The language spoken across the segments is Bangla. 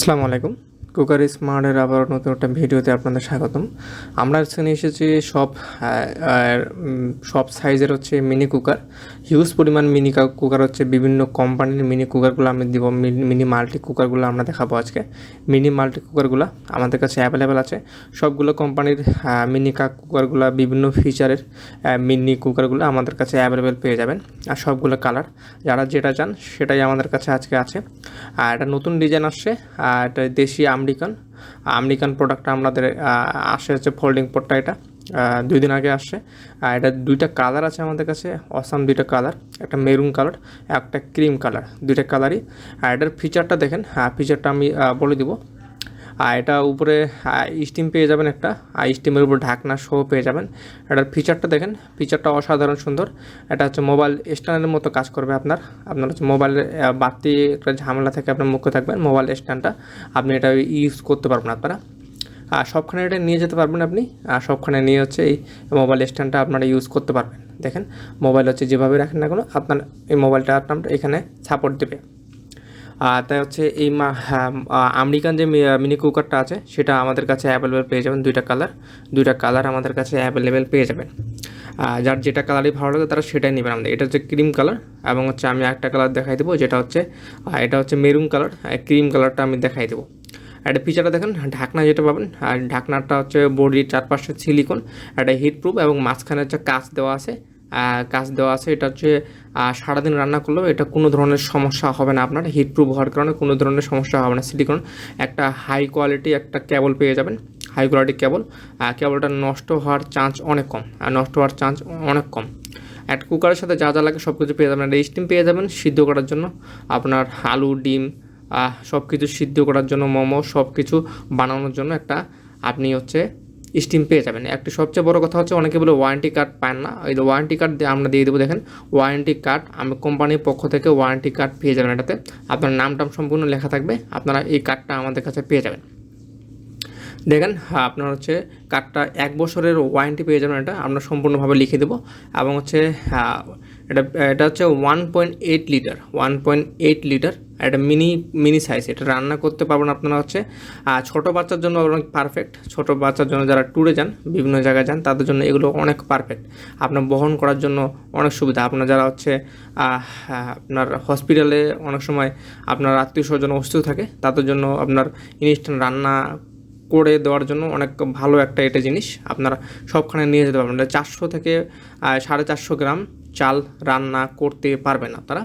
আসসালামু আলাইকুম। কুকার স্মার্টের আবার নতুন একটা ভিডিওতে আপনাদের স্বাগতম। আমরা এখানে এসেছি সব সব সাইজের হচ্ছে মিনি কুকার। হিউজ পরিমাণ মিনি কুকার হচ্ছে, বিভিন্ন কোম্পানির মিনি কুকারগুলো আমি দিব, মিনি মাল্টি কুকারগুলো আমরা দেখাবো আজকে। মিনি মাল্টি কুকারগুলো আমাদের কাছে অ্যাভেলেবেল আছে। সবগুলো কোম্পানির মিনি কাক কুকারগুলো, বিভিন্ন ফিচারের মিনি কুকারগুলো আমাদের কাছে অ্যাভেলেবেল পেয়ে যাবেন। আর সবগুলো কালার, যারা যেটা চান সেটাই আমাদের কাছে আজকে আছে। আর এটা নতুন ডিজাইন আসছে, আর এটা দেশি আমেরিকান আমেরিকান প্রোডাক্টটা আমাদের আসে হচ্ছে ফোল্ডিং পোর্টটা এটা। দুই দিন আগে আসছে আর এটা দুইটা কালার আছে আমাদের কাছে অসাম দুইটা কালার একটা মেরুন কালার একটা ক্রিম কালার দুইটা কালারই আর এটার ফিচারটা দেখেন হ্যাঁ ফিচারটা আমি বলে দিব। আর এটা উপরে স্টিম পেয়ে যাবেন একটা। আর স্টিমের উপর ঢাকনা শো পেয়ে যাবেন। এটার ফিচারটা দেখেন ফিচারটা অসাধারণ সুন্দর। এটা হচ্ছে মোবাইল স্ট্যান্ডের মতো কাজ করবে আপনার। আপনার হচ্ছে মোবাইলের বাড়তি একটা ঝামেলা থেকে আপনার মুখ্য থাকবেন মোবাইল স্ট্যান্ডটা আপনি এটা ইউজ করতে পারবেন আপনারা। আর সবখানে এটা নিয়ে যেতে পারবেন আপনি। আর সবখানে নিয়ে হচ্ছে এই মোবাইল স্ট্যান্ডটা আপনারা ইউজ করতে পারবেন। দেখেন মোবাইল হচ্ছে যেভাবে রাখেন না কেন, আপনার এই মোবাইলটা আপনার এখানে সাপোর্ট দেবে। তাই হচ্ছে এই হ্যাঁ, আমেরিকান যে মিনি কুকারটা আছে সেটা আমাদের কাছে অ্যাভেলেবেল পেয়ে যাবেন দুইটা কালার দুইটা কালার আমাদের কাছে অ্যাভেলেবেল পেয়ে যাবেন। যার যেটা কালারই ভালো লাগে তারা সেটাই নেবেন আমাদের। এটা হচ্ছে ক্রিম কালার এবং হচ্ছে আমি একটা কালার দেখাই দেবো যেটা হচ্ছে এটা হচ্ছে মেরুন কালার ক্রিম কালারটা আমি দেখাই দেবো। একটা ফিচারটা দেখেন ঢাকনা যেটা পাবেন আর ঢাকনাটা হচ্ছে বডির চারপাশে সিলিকন একটা হিট প্রুফ এবং মাঝখানে হচ্ছে কাঁচ দেওয়া আছে। কাঁচ দেওয়া আছে, এটা হচ্ছে সারাদিন রান্না করলেও এটা কোনো ধরনের সমস্যা হবে না আপনার হিট প্রুফ হওয়ার কারণে কোনো ধরনের সমস্যা হবে না। সিলিকন একটা হাই কোয়ালিটি একটা কেবল পেয়ে যাবেন হাই কোয়ালিটি কেবল কেবলটা নষ্ট হওয়ার চান্স অনেক কম, আর নষ্ট হওয়ার চান্স অনেক কম। একটা কুকারের সাথে যা যা লাগে সব কিছু পেয়ে যাবেন একটা স্টিম পেয়ে যাবেন, সিদ্ধ করার জন্য আপনার আলু, ডিম সব কিছু সিদ্ধ করার জন্য, মোমো সব কিছু বানানোর জন্য একটা আপনি হচ্ছে স্টিম পেয়ে যাবেন। একটি সবচেয়ে বড় কথা হচ্ছে অনেকে বলে ওয়ারেন্টি কার্ড পান না। এই ওয়ারেন্টি কার্ড দিয়ে আমরা দিয়ে দেবো দেখেন ওয়ারেন্টি কার্ড আমি কোম্পানির পক্ষ থেকে ওয়ারেন্টি কার্ড পেয়ে যাবেন এটাতে। আপনার নাম টাম সম্পূর্ণ লেখা থাকবে আপনারা এই কার্ডটা আমাদের কাছে পেয়ে যাবেন। দেখেন হ্যাঁ, আপনার হচ্ছে কার্ডটা এক বছরের ওয়ারেন্টি পেয়ে যাবেন এটা আমরা সম্পূর্ণভাবে লিখে দেবো। এবং হচ্ছে হ্যাঁ, এটা এটা হচ্ছে one point eight litre one point eight litre এটা মিনি মিনি সাইজ এটা রান্না করতে পারবেন আপনারা হচ্ছে। আর ছোটো বাচ্চার জন্য অনেক পারফেক্ট ছোটো বাচ্চার জন্য যারা ট্যুরে যান, বিভিন্ন জায়গায় যান, তাদের জন্য এগুলো অনেক পারফেক্ট আপনার বহন করার জন্য অনেক সুবিধা। আপনার যারা হচ্ছে আপনার হসপিটালে অনেক সময় আপনার আত্মীয় স্বজন অসুস্থ থাকে, তাদের জন্য আপনার ইনস্ট্যান্ট রান্না করে দেওয়ার জন্য অনেক ভালো একটা এটা জিনিস। আপনারা সবখানে নিয়ে যেতে পারবেন। চারশো থেকে সাড়ে চারশো গ্রাম চাল রান্না করতে পারবেন আপনারা।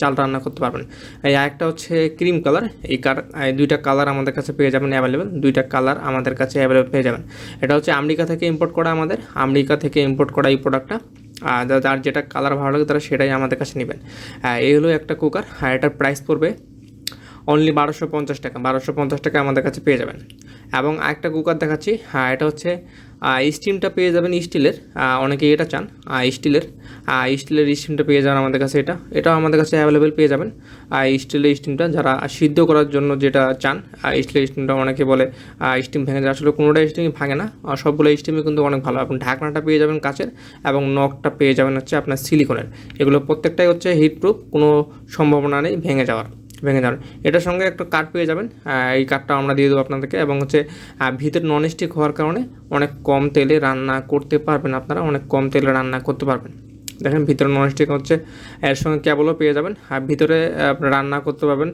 চাল রান্না করতে পারবেন। এই আরেকটা হচ্ছে ক্রিম কালার এই কার দুইটা কালার আমাদের কাছে পেয়ে যাবেন অ্যাভেলেবেল দুইটা কালার আমাদের কাছে অ্যাভেলেবেল পেয়ে যাবেন। এটা হচ্ছে আমেরিকা থেকে ইম্পোর্ট করা আমাদের, আমেরিকা থেকে ইম্পোর্ট করা এই প্রোডাক্টটা আর যার যেটা কালার ভালো লাগে তারা সেটাই আমাদের কাছে নেবেন। এই হলো একটা কুকার আর এটার প্রাইস পড়বে অনলি বারোশো পঞ্চাশ টাকা, বারোশো পঞ্চাশ টাকা আমাদের কাছে পেয়ে যাবেন। এবং আরেকটা কুকার দেখাচ্ছি। হ্যাঁ এটা হচ্ছে স্টিমটা পেয়ে যাবেন স্টিলের অনেকে এটা চান স্টিলের স্টিলের স্টিমটা পেয়ে যাবেন আমাদের কাছে এটা। এটাও আমাদের কাছে অ্যাভেলেবেল পেয়ে যাবেন। স্টিলের স্টিমটা যারা সিদ্ধ করার জন্য যেটা চান স্টিলের স্টিমটা অনেকে বলে স্টিম ভেঙে যায়। আসলে কোনোটা স্টিম ভাঙে না। সবগুলো স্টিমই কিন্তু অনেক ভালো। এবং ঢাকনাটা পেয়ে যাবেন কাচের এবং নখটা পেয়ে যাবেন হচ্ছে আপনার সিলিকনের এগুলো প্রত্যেকটাই হচ্ছে হিট প্রুফ কোনো সম্ভাবনা নেই, ভেঙে যাওয়ার। ভেঙে যাবেন এটার সঙ্গে একটা কাঠ পেয়ে যাবেন। এই কাঠটা আমরা দিয়ে দেবো আপনাদেরকে। এবং হচ্ছে ভিতরে নন স্টিক হওয়ার কারণে অনেক কম তেলে রান্না করতে পারবেন আপনারা। অনেক কম তেলে রান্না করতে পারবেন। দেখেন, ভিতরে নন স্টিক হচ্ছে, এর সঙ্গে কেবলও পেয়ে যাবেন। আর ভিতরে রান্না করতে পারবেন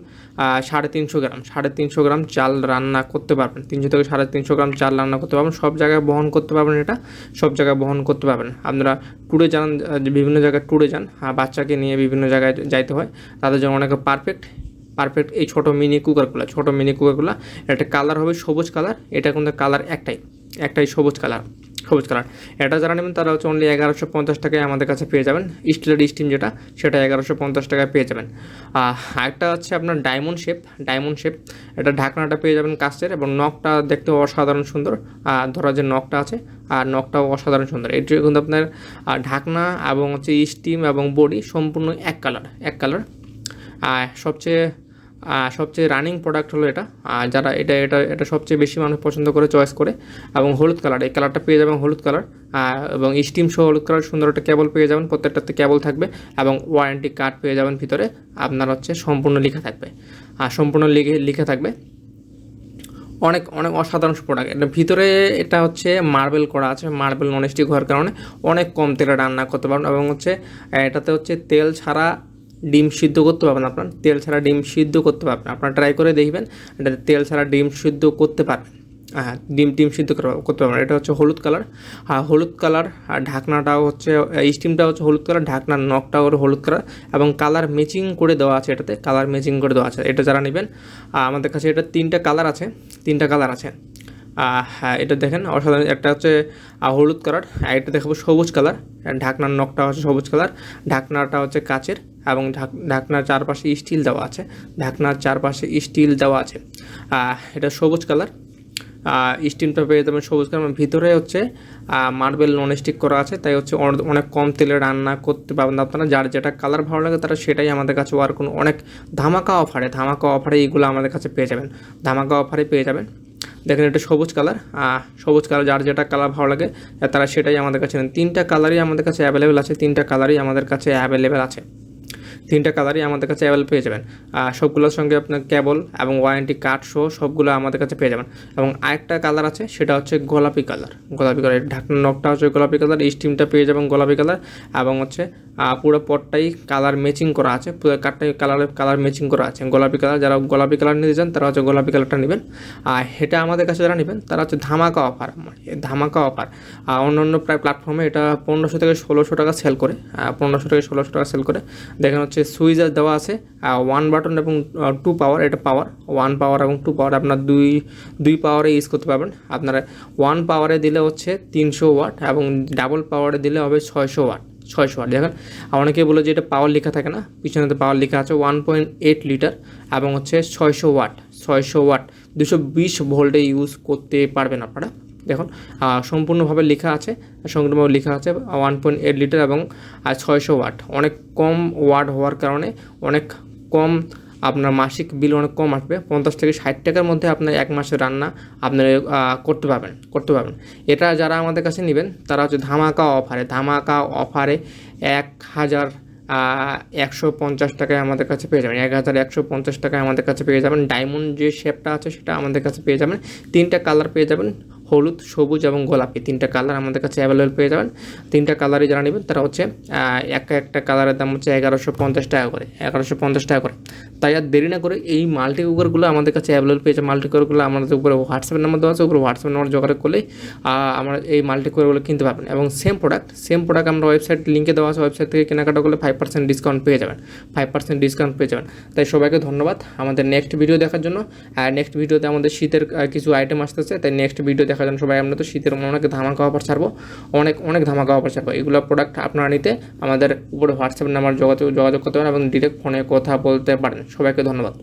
সাড়ে তিনশো গ্রাম। সাড়ে তিনশো গ্রাম চাল রান্না করতে পারবেন। তিনশো থেকে সাড়ে তিনশো গ্রাম চাল রান্না করতে পারবেন। সব জায়গায় বহন করতে পারবেন এটা। সব জায়গায় বহন করতে পারবেন। আপনারা ট্যুরে যান বিভিন্ন জায়গায় ট্যুরে যান। বাচ্চাকে নিয়ে বিভিন্ন জায়গায় যাইতে হয়। তাদের জন্য অনেক পারফেক্ট পারফেক্ট এই ছোটো মিনি কুকারগুলো ছোটো মিনি কুকারগুলো একটা কালার হবে সবুজ কালার এটা কিন্তু কালার একটাই একটাই সবুজ কালার সবুজ কালার এটা যারা নেবেন তারা হচ্ছে অনলি এগারোশো পঞ্চাশ টাকায় আমাদের কাছে পেয়ে যাবেন স্টিলের স্টিম যেটা, সেটা এগারোশো পঞ্চাশ টাকায় পেয়ে যাবেন। আরেকটা হচ্ছে আপনার ডায়মন্ড শেপ ডায়মন্ড শেপ এটা ঢাকনাটা পেয়ে যাবেন কাস্টের এবং নখটা দেখতে অসাধারণ সুন্দর আর ধরা যে নখটা আছে, আর নখটাও অসাধারণ সুন্দর। এটি কিন্তু আপনার ঢাকনা এবং হচ্ছে স্টিম এবং বডি সম্পূর্ণ এক কালার এক কালার আর সবচেয়ে সবচেয়ে রানিং প্রোডাক্ট হলো এটা। আর যারা এটা এটা এটা সবচেয়ে বেশি মানুষ পছন্দ করে চয়েস করে, এবং হলুদ কালার এই কালারটা পেয়ে যাবেন হলুদ কালার এবং স্টিম সহ হলুদ কালার সুন্দর একটা কেবল পেয়ে যাবেন, প্রত্যেকটাতে কেবল থাকবে, এবং ওয়ারেন্টি কার্ড পেয়ে যাবেন ভিতরে, আপনার হচ্ছে সম্পূর্ণ লেখা থাকবে। আর সম্পূর্ণ লিখে লিখে থাকবে। অনেক অনেক অসাধারণ প্রোডাক্ট এটা ভিতরে, এটা হচ্ছে মার্বেল করা আছে মার্বেল ননস্টিক হওয়ার কারণে অনেক কম তেলে রান্না করতে পারবেন, এবং হচ্ছে, এটাতে হচ্ছে তেল ছাড়া ডিম সিদ্ধ করতে পারবেন আপনার। তেল ছাড়া ডিম সিদ্ধ করতে পারবেন। আপনারা ট্রাই করে দেখবেন, এটাতে তেল ছাড়া ডিম সিদ্ধ করতে পারবেন। হ্যাঁ ডিম ডিম সিদ্ধ করা- করতে পারবেন। এটা হচ্ছে হলুদ কালার আর হলুদ কালার আর ঢাকনাটাও হচ্ছে স্টিমটা হচ্ছে হলুদ কালার ঢাকনার নখটাও হলো হলুদ কালার এবং কালার ম্যাচিং করে দেওয়া আছে এটাতে কালার ম্যাচিং করে দেওয়া আছে। এটা যারা নেবেন আমাদের কাছে এটা তিনটা কালার আছে, তিনটা কালার আছে। এটা দেখেন, অসাধারণ। একটা হচ্ছে হলুদ কালার, আর এটা দেখাবো সবুজ কালার। ঢাকনার নখটা হচ্ছে সবুজ কালার। ঢাকনাটা হচ্ছে কাচের এবং ঢাক, ঢাকনার চারপাশে স্টিল দেওয়া আছে। ঢাকনার চারপাশে স্টিল দেওয়া আছে। এটা সবুজ কালার। স্টিমটা পেয়ে যাবেন সবুজ কালার। ভিতরে হচ্ছে মার্বেল নন স্টিক করা আছে। তাই হচ্ছে, অনে- অনেক কম তেলে রান্না করতে পারবেন আপনারা। যার যেটা কালার ভালো লাগে, তারা সেটাই আমাদের কাছে আর কোনো অনেক ধামাকা অফারে ধামাকা অফারে এইগুলো আমাদের কাছে পেয়ে যাবেন। ধামাকা অফারে পেয়ে যাবেন। দেখেন এটা সবুজ কালার সবুজ কালার, যার যেটা কালার ভালো লাগে, তারা সেটাই আমাদের কাছে নেন। তিনটা কালারই আমাদের কাছে অ্যাভেলেবেল আছে, তিনটা কালারই আমাদের কাছে অ্যাভেলেবেল আছে। তিনটা কালারই আমাদের কাছে অ্যাভেলেবল পেয়ে যাবেন। আর সবগুলোর সঙ্গে আপনার কেবল এবং ওয়ারেন্টি কার্ড সহ সবগুলো আমাদের কাছে পেয়ে যাবেন। এবং আরেকটা কালার আছে, সেটা হচ্ছে গোলাপি কালার গোলাপি কালার ঢাকনার নখটা হচ্ছে গোলাপি কালার স্টিমটা পেয়ে যাবেন গোলাপি কালার এবং হচ্ছে পুরো পটটাই কালার ম্যাচিং করা আছে, পুরো কাঠটাই কালার কালার ম্যাচিং করা আছে। গোলাপি কালার যারা গোলাপি কালার নিতে চান, তারা হচ্ছে গোলাপি কালারটা নেবেন। আর এটা আমাদের কাছে যারা নেবেন, তারা হচ্ছে ধামাকা অফার ধামাকা অফার অন্য অন্য প্রায় প্ল্যাটফর্মে এটা পনেরোশো থেকে ষোলোশো টাকা সেল করে পনেরোশো থেকে ষোলোশো টাকা সেল করে। দেখেন হচ্ছে সুইচার দেওয়া আছে ওয়ান বাটন এবং টু পাওয়ার এটা পাওয়ার ওয়ান পাওয়ার এবং টু পাওয়ার আপনার দুই দুই পাওয়ারে ইউজ করতে পারবেন। আপনারা ওয়ান পাওয়ারে দিলে হচ্ছে তিনশো ওয়াট এবং ডাবল পাওয়ারে দিলে হবে ছয়শো ওয়াট ছয়শো ওয়াট দেখেন, অনেকে বলে যে এটা পাওয়ার লেখা থাকে না, পিছনে তো পাওয়ার লেখা আছে ওয়ান পয়েন্ট এইট লিটার এবং হচ্ছে ছয়শো ওয়াট ছয়শো ওয়াট দুশো বিশ ভোল্টে ইউজ করতে পারবেন আপনারা। দেখুন সম্পূর্ণভাবে লেখা আছে সম্পূর্ণভাবে লেখা আছে ওয়ান পয়েন্ট এইট লিটার এবং ছয়শো ওয়াট অনেক কম ওয়াট হওয়ার কারণে অনেক কম আপনার মাসিক বিল অনেক কম আসবে। পঞ্চাশ থেকে ষাট টাকার মধ্যে আপনার এক মাসের রান্না আপনার করতে পারবেন করতে পারবেন। এটা যারা আমাদের কাছে নেবেন, তারা হচ্ছে ধামাকা অফারে ধামাকা অফারে এক হাজার একশো পঞ্চাশ টাকায় আমাদের কাছে পেয়ে যাবেন। এক হাজার একশো পঞ্চাশ টাকায় আমাদের কাছে পেয়ে যাবেন। ডায়মন্ড যে শেপটা আছে, সেটা আমাদের কাছে পেয়ে যাবেন। তিনটা কালার পেয়ে যাবেন। হলুদ সবুজ এবং গোলাপি তিনটা কালার আমাদের কাছে অ্যাভেলেবেল পেয়ে যাবেন। তিনটা কালারই যারা নেবেন তারা হচ্ছে আহ, একটা কালারের দাম হচ্ছে এগারোশো পঞ্চাশ টাকা করে এগারোশো পঞ্চাশ টাকা করে। তাই আর দেরি না করে এই মাল্টি কুকারগুলো আমাদের কাছে অ্যাভেলেবেল পেয়েছে মাল্টি কুকারগুলো আমাদের উপরে হোয়াটসঅ্যাপ নাম্বার দেওয়া আছে উপরে হোয়াটসঅ্যাপ নাম্বার যোগাযোগ করলেই আমরা এই মাল্টি কুকারগুলো কিনতে পারবেন। এবং সেম প্রোডাক্ট সেম প্রোডাক্ট আমরা ওয়েবসাইট লিঙ্কে দেওয়া আছে ওয়েবসাইট থেকে কেনাকাটা করলে ফাইভ পার্সেন্ট ডিসকাউন্ট পেয়ে যাবেন। ফাইভ পার্সেন্ট ডিসকাউন্ট পেয়ে যাবেন। তাই সবাইকে ধন্যবাদ। আমাদের নেক্সট ভিডিও দেখার জন্য আর নেক্সট ভিডিওতে আমাদের শীতের কিছু আইটেম আসতেছে তাই নেক্সট ভিডিও দেখার জন্য সবাই, আমরা তো শীতের অনেক ধামাকা অফার ছাড়বো। অনেক অনেক ধামাকা অফার ছাড়বো। এগুলো প্রোডাক্ট আপনারা নিতে আমাদের উপরে হোয়াটসঅ্যাপ নাম্বার যোগাযোগ যোগাযোগ করতে পারেন এবং ডিরেক্ট ফোনে কথা বলতে পারেন। সবাইকে ধন্যবাদ।